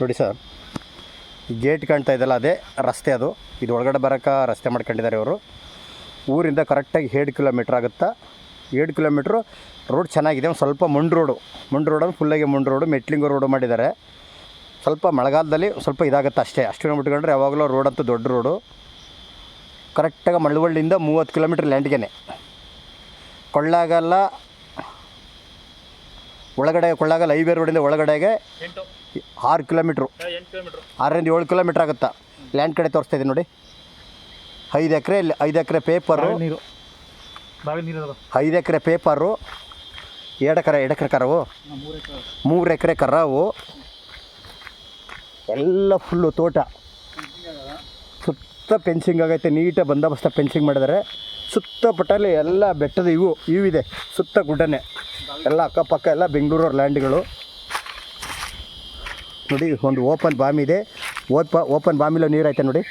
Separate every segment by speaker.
Speaker 1: ನೋಡಿ sir gate ಕಾಣ್ತಾ ಇದೆಯಲ್ಲ, ಅದೇ ರಸ್ತೆ ಅದು. ಇದು ಒಳಗಡೆ ಬರೋಕ್ಕೆ ರಸ್ತೆ ಮಾಡ್ಕೊಂಡಿದ್ದಾರೆ ಇವರು. ಊರಿಂದ ಕರೆಕ್ಟಾಗಿ ಏಳು ಕಿಲೋಮೀಟ್ರ್ ಆಗುತ್ತಾ? ಏಳು ಕಿಲೋಮೀಟ್ರು ರೋಡ್ ಚೆನ್ನಾಗಿದೆ. ಒಂದು ಸ್ವಲ್ಪ ಮುಂಡ್ ರೋಡು. ಮುಂಡ್ ಅಂದ್ರೆ ಫುಲ್ಲಾಗಿ ಮುಂಡ್ ರೋಡು, ಮೆಟ್ಲಿಂಗು ರೋಡು ಮಾಡಿದ್ದಾರೆ. ಸ್ವಲ್ಪ ಮಳೆಗಾಲದಲ್ಲಿ ಸ್ವಲ್ಪ ಇದಾಗುತ್ತೆ ಅಷ್ಟೇ. ಅಷ್ಟು ಬಿಟ್ಕೊಂಡ್ರೆ ಯಾವಾಗಲೂ ರೋಡ್ ಅಂತೂ ದೊಡ್ಡ ರೋಡು. ಕರೆಕ್ಟಾಗಿ ಮಳವಳ್ಳಿಯಿಂದ ಮೂವತ್ತು ಕಿಲೋಮೀಟ್ರ್ ಲ್ಯಾಂಡ್ಗೆ ಕೊಳ್ಳಾಗಲ್ಲ ಒಳಗಡೆ ಕೊಳ್ಳಾಗ ಹೈವೇ ರೋಡಿಂದ ಒಳಗಡೆಗೆ ಆರು ಕಿಲೋಮೀಟ್ರು ಆರರಿಂದ ಏಳು ಕಿಲೋಮೀಟ್ರ್ ಆಗುತ್ತಾ? ಲ್ಯಾಂಡ್ ಕಡೆ ತೋರಿಸ್ತಾ ಇದೆ ನೋಡಿ. ಐದು ಎಕರೆ ಐದು ಎಕರೆ ಪೇಪರು
Speaker 2: ನೀರು.
Speaker 1: ಐದು ಎಕರೆ ಪೇಪರು ಎರಡು ಎಕರೆ ಎರಡು ಎಕರೆ ಕರಾವು?
Speaker 2: ಮೂರು ಎಕರೆ
Speaker 1: ಕರವು. ಎಕರೆ ಕರಾವು ಎಲ್ಲ ಫುಲ್ಲು ತೋಟ. ಸುತ್ತ ಫೆನ್ಸಿಂಗ್ ಆಗೈತೆ ನೀಟಾಗಿ ಬಂದೋಬಸ್ತ ಫೆನ್ಸಿಂಗ್ ಮಾಡಿದರೆ. ಸುತ್ತ ಪಟ್ಟಲ್ಲಿ ಎಲ್ಲ ಬೆಟ್ಟದ ಇವು ಇವಿದೆ ಸುತ್ತ ಗುಡ್ಡನೆ. ಎಲ್ಲ ಅಕ್ಕಪಕ್ಕ ಎಲ್ಲ ಬೆಂಗಳೂರು ಲ್ಯಾಂಡ್ಗಳು. ನೋಡಿ ಒಂದು ಓಪನ್ ಬಾಮಿ ಇದೆ. ಓಪ ಓಪನ್ ಬಾಮಿಲೋ ನೀರು ಐತೆ ನೋಡಿ?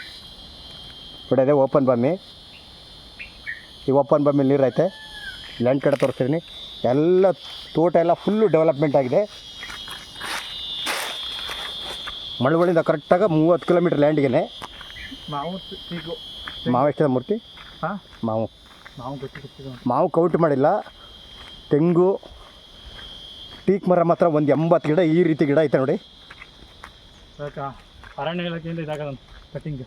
Speaker 1: ನೋಡಿ ಅದೇ ಓಪನ್ ಬಾಮಿ ಈ ಓಪನ್ ಬಾಮಿಲಿ ನೀರು ಐತೆ ಲ್ಯಾಂಡ್ ಕಡೆ ತೋರಿಸ್ತೀನಿ ಎಲ್ಲ ತೋಟ ಎಲ್ಲ ಫುಲ್ಲು ಡೆವಲಪ್ಮೆಂಟ್ ಆಗಿದೆ. ಮಳವಳ್ಳಿಯಿಂದ ಕರೆಕ್ಟಾಗಿ ಮೂವತ್ತು ಕಿಲೋಮೀಟ್ರ್ ಲ್ಯಾಂಡ್ಗೆ
Speaker 2: ಮಾವು
Speaker 1: ಮಾವು ಎಷ್ಟಿದೆ ಮೂರ್ತಿ?
Speaker 2: ಹಾಂ?
Speaker 1: ಮಾವು.
Speaker 2: ನಾವು
Speaker 1: ಮಾವು ಕೌಟ್ ಮಾಡಿಲ್ಲ. ತೆಂಗು ಟೀಕ್ ಮರ ಮಾತ್ರ ಒಂದು ಎಂಬತ್ತು ಗಿಡ ಈ ರೀತಿ ಗಿಡ ಐತೆ ನೋಡಿ.
Speaker 2: ಅರಣ್ಯ ಇಲಾಖೆಯಿಂದ ಇದಾಗದ cutting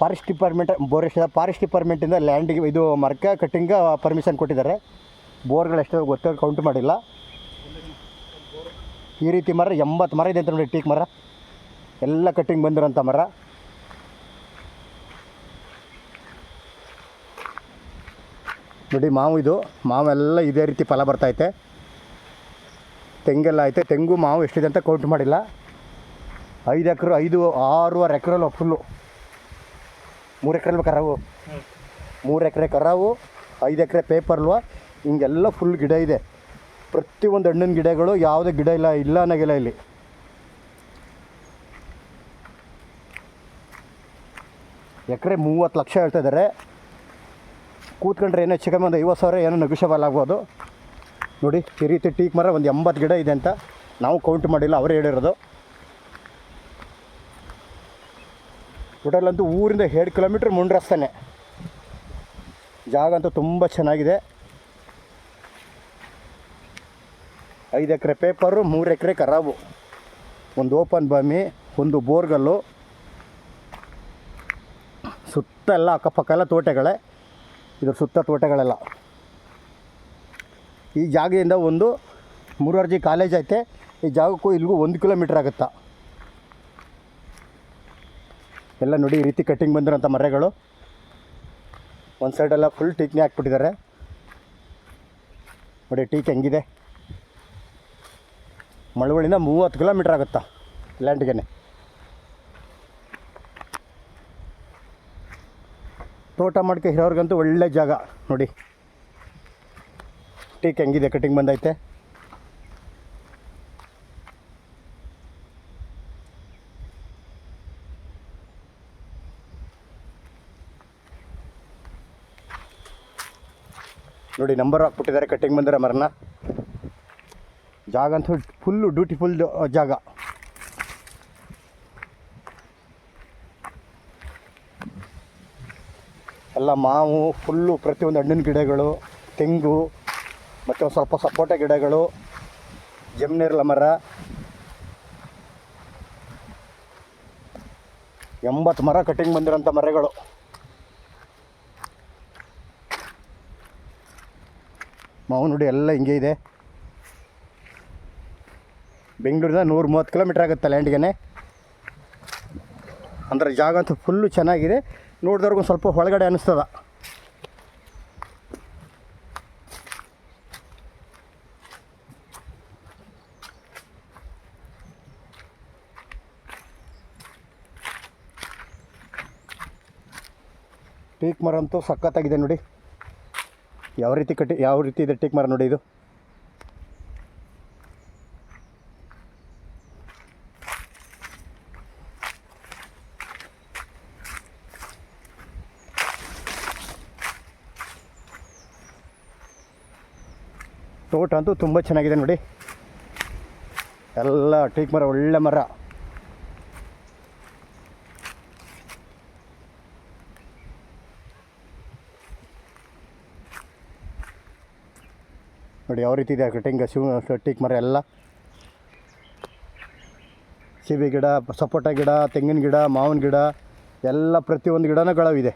Speaker 1: forest department forest forest ಡಿಪಾರ್ಟ್ಮೆಂಟಿಂದ ಲ್ಯಾಂಡಿಗೆ ಇದು ಮರಕ ಕಟ್ಟಿಂಗ ಪರ್ಮಿಷನ್ ಕೊಟ್ಟಿದ್ದಾರೆ. ಬೋರ್ಗಳು ಎಷ್ಟು ಗೊತ್ತ ಕೌಂಟ್ ಮಾಡಿಲ್ಲ. ಈ ರೀತಿ ಮರ ಎಂಬತ್ತು ಮರ ಇದೆ ಅಂತ ನೋಡಿ ಟೀಕ್ ಮರ. ಎಲ್ಲ ಕಟ್ಟಿಂಗ್ ಬಂದಿರೋಂಥ ಮರ. ನೋಡಿ ಮಾವು ಇದು. ಮಾವೆಲ್ಲ ಇದೇ ರೀತಿ ಫಲ ಬರ್ತೈತೆ ತೆಂಗೆಲ್ಲ ಐತೆ. ತೆಂಗು ಮಾವು ಎಷ್ಟಿದೆ ಅಂತ ಕೌಂಟ್ ಮಾಡಿಲ್ಲ. ಐದು ಎಕರೆ, ಐದು, ಆರೂವರೆ ಎಕರೆಲ್ಲ ಫುಲ್ಲು ಮೂರು ಎಕರೆ ಕರಾವು ಮೂರು ಎಕರೆ ಕರಾವು ಐದು ಎಕರೆ ಪೇಪರ್ಲ್ವ ಹಿಂಗೆಲ್ಲ ಫುಲ್ ಗಿಡ ಇದೆ. ಪ್ರತಿಯೊಂದು ಹಣ್ಣಿನ ಗಿಡಗಳು ಯಾವುದೇ ಗಿಡ ಇಲ್ಲ ಇಲ್ಲ ಅನ್ನೋಗಿಲ್ಲ ಇಲ್ಲಿ. ಎಕರೆ ಮೂವತ್ತು ಲಕ್ಷ ಹೇಳ್ತಾ ಇದ್ದಾರೆ ಕೂತ್ಕೊಂಡ್ರೆ ಏನೋ ಹೆಚ್ಚು ಕಮ್ಮಿ ಒಂದು ಐವತ್ತು ಸಾವಿರ ಏನೋ ನಗುಶಬಲ್ ಆಗ್ಬೋದು. ನೋಡಿ, ಈ ರೀತಿ ಟೀಕ್ ಮರ ಒಂದು ಎಂಬತ್ತು ಗಿಡ ಇದೆ ಅಂತ ನಾವು ಕೌಂಟ್ ಮಾಡಿಲ್ಲ, ಅವರೇ ಹೇಳಿರೋದು. ಟೋಟಲ್ ಅಂತೂ ಊರಿಂದ ಎರಡು ಕಿಲೋಮೀಟ್ರ್ ಮುಂಡ್ರಸ್ತಾನೆ ರಸ್ತೆನೇ. ಜಾಗ ಅಂತೂ ತುಂಬ ಚೆನ್ನಾಗಿದೆ. ಐದು ಎಕರೆ ಪೇಪರು ಮೂರು ಎಕರೆ ಖರಾಬು ಒಂದು ಓಪನ್ ಬಾಮಿ, ಒಂದು ಬೋರ್ಗಲ್ಲು. ಸುತ್ತ ಎಲ್ಲ ಅಕ್ಕಪಕ್ಕ ಎಲ್ಲ ತೋಟಗಳೇ. ಇದ್ರ ಸುತ್ತ ತೋಟಗಳೆಲ್ಲ. ಈ ಜಾಗದಿಂದ ಒಂದು ಮೂರುವರ್ಜಿ ಕಾಲೇಜ್ ಐತೆ. ಈ ಜಾಗಕ್ಕೂ ಇಲ್ಲಿಗೂ ಒಂದು ಕಿಲೋಮೀಟ್ರ್ ಆಗುತ್ತಾ? ಎಲ್ಲ ನೋಡಿ ಈ ರೀತಿ ಕಟ್ಟಿಂಗ್ ಬಂದಿರೋಂಥ ಮರಗಳು. ಒಂದು ಸೈಡೆಲ್ಲ ಫುಲ್ ಟೀಕ್ನೇ ಹಾಕ್ಬಿಟ್ಟಿದ್ದಾರೆ. ನೋಡಿ ಟೀಕ್ ಹೆಂಗಿದೆ? ಮಳವಳಿಂದ ಮೂವತ್ತು ಕಿಲೋಮೀಟ್ರ್ ಆಗುತ್ತಾ ಲ್ಯಾಂಡ್ಗೆ ತೋಟ ಮಾಡ್ಕೆ ಇರೋರ್ಗಂತೂ ಒಳ್ಳೆ ಜಾಗ ನೋಡಿ. ಟೀಕ್ ಹೆಂಗಿದೆ ಕಟ್ಟಿಂಗ್ ಬಂದೈತೆ? ನೋಡಿ ನಂಬರ್ ಹಾಕ್ಬಿಟ್ಟಿದ್ದಾರೆ ಕಟ್ಟಿಂಗ್ ಬಂದರೆ ಮರನ. ಜಾಗ ಅಂತೂ ಫುಲ್ಲು ಡ್ಯೂಟಿಫುಲ್ ಜಾಗ. ಎಲ್ಲ ಮಾವು ಫುಲ್ಲು ಪ್ರತಿಯೊಂದು ಹಣ್ಣಿನ ಗಿಡಗಳು, ತೆಂಗು. ಮತ್ತು ಒಂದು ಸ್ವಲ್ಪ ಸಪೋಟ ಗಿಡಗಳು ಜಮ್ನೇರ್ಲ ಮರ, ಎಂಬತ್ತು ಮರ ಕಟ್ಟಿಂಗ್ ಬಂದಿರೋಂಥ ಮರಗಳು. ಮಾವು ಎಲ್ಲ ಹಿಂಗೆ ಇದೆ. ಬೆಂಗಳೂರಿಂದ ನೂರ ಮೂವತ್ತು ಕಿಲೋಮೀಟ್ರ್ ಆಗುತ್ತೆ ಲ್ಯಾಂಡ್ಗೆ ಅಂದರೆ ಜಾಗ ಅಂತೂ ಫುಲ್ಲು ಚೆನ್ನಾಗಿದೆ. ನೋಡಿದವ್ರಿಗೂ ಸ್ವಲ್ಪ ಒಳಗಡೆ ಅನ್ನಿಸ್ತದ ಟೀಕ್ ಮರ ಅಂತೂ ಸಖತ್ತಾಗಿದೆ ನೋಡಿ. ಯಾವ ರೀತಿ ಕಟ್ಟಿ, ಯಾವ ರೀತಿ ಇದೆ ಟೀಕ್ ಮರ ನೋಡಿ ಇದು. ತೋಟ ಅಂತೂ ತುಂಬ ಚೆನ್ನಾಗಿದೆ ನೋಡಿ. ಎಲ್ಲ ಟೀಕ್ ಮರ ಒಳ್ಳೆ ಮರ. ನೋಡಿ, ಯಾವ ರೀತಿ ಇದೆ ಕಟಿಂಗ್ ಶಿವ ಟೀಕ್ ಮರ ಎಲ್ಲ. ಸೀಬೆ ಗಿಡ, ಸಪೋಟ ಗಿಡ, ತೆಂಗಿನ ಗಿಡ, ಮಾವಿನ ಗಿಡ, ಎಲ್ಲ ಪ್ರತಿಯೊಂದು ಗಿಡನೂ ಗಳವಿದೆ.